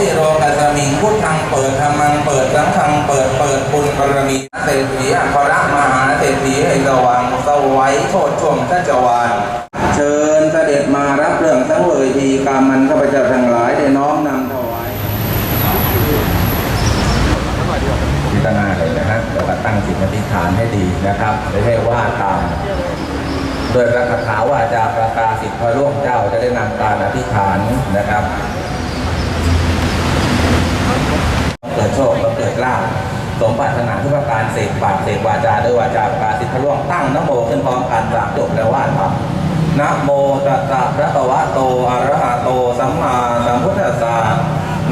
ติโรกัสมิงพุทธังเปิดธรรมังเปิดสังฆังเปิดเปิดบุญบารมีเศรษฐีอัครมหาเศรษฐีให้สว่างสวัยโชดช่วงชัชวานเชิญเสด็จมารับเรื่องสังเวยทีกรรมันข้าพเจ้าทั้งหลายได้น้อมนำถวายพิจารณาเลยนะฮะแล้วก็ตั้งจิตอธิษฐานให้ดีนะครับไม่ใช่ว่าตามโดยระคาถาว่าจาประกาศสิทธิพระร่วงเจ้าจะได้นำการอธิษฐานนะครับเกิดโชคแล้วเกิดลาภ สมปรารถนาทุกประการเสกปากเสกวาจาด้วยวาจาประกาศสิทธิพระร่วงตั้งนโมขึ้นพร้อมกันสามจบแล้วว่าทำนะโมตัสสะพระคะวะโตอะระหะโตสัมมาสัมพุทธัสสะ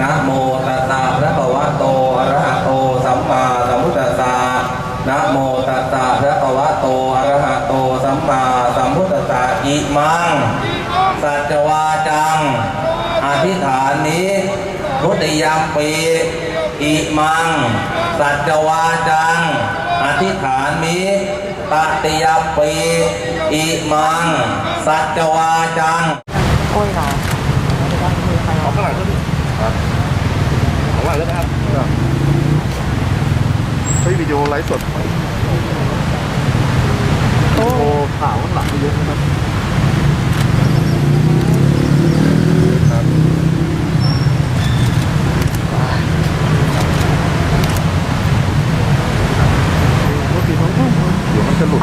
นะโมตัสสะพระคะวะโตอะระหะโตสัมมาสัมพุทธัสสะนะโมตัสสะพระคะวะโตอะระหะโตสัมมาสัมพุทธัสสะอิมังสัจวาจังอธิษฐานนี้รุติยามปี อิมัง สัจวาจัง อธิฐานนี้ตติยปีอิมัง สัจวาจังโอ้ยเหรอไม่ได้ว่าข้างหลังก็มีครับข้างหลังแล้วนะครับใช้วิดีโอไลฟ์สดโอ้ข่าวข้างหลังเยอะนะครับปกติของผมเดี๋ยวมันจะหลุด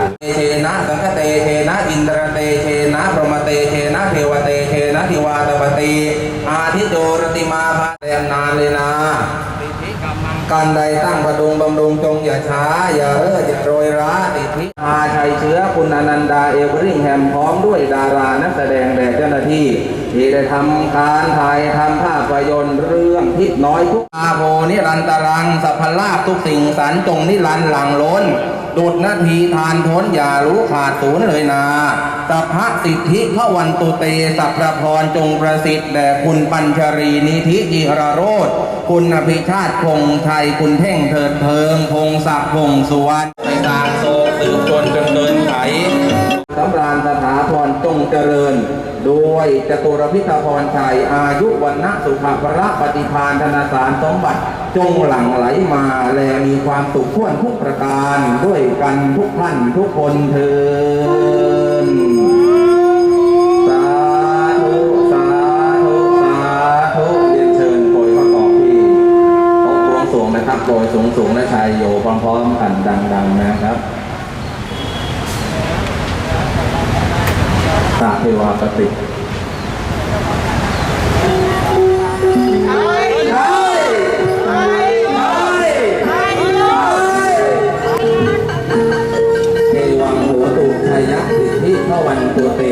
อธิษฐานเทนะสังฆเตเทนะอินทรเตเทนะพรหมเตเทนะเทวเตเทนะทิวาตปติอาทิโจรติมาภาเรนานเลยนะ การใดตั้งประดุงบำรุงจงอย่าช้า อย่าเร่ออย่าโรยร้าติดพิอาชัยเชื้อคุณอนันดาเอเวอริงแฮมพร้อมด้วยดารานักแสดงแด่เจ้าหน้าที่ ที่ได้ทำการถ่ายทำภาพยนตร์เรื่องทิศน้อยทุกอาโภนิรันตรังสัพพลาภทุกสิ่งสรรจงนิรันหลังล้นดุดนาทีทานพ้นอย่ารู้ขาดศูนย์เลยนาสัพพะสิทธิพระวันตุเตสัพพะพรจงประสิทธิ์แด่คุณปัญชรีนิธิจิรโรธคุณอภิชาติคงไทยคุณเท่งเถิดเทิง พงศักดิ์พงสุวรรณไปสางโศกสืบจนจนเกินไขสำราญสถาพรจงเจริญ ด้วยจตุรพิธพรชัย อายุวันนะสุขภระปฏิพานธนาสารสมบัติจงหลั่งไหลมาแลมีความสุขทั่วทุกประการ ด้วยกันทุกท่านทุกคนเธอญ ยสูงสูงและชายโยพร้อมๆกันดัง ๆ นะครับตาเทวาปติเทวังหัวตุทยักษิทธิพวันตัวเต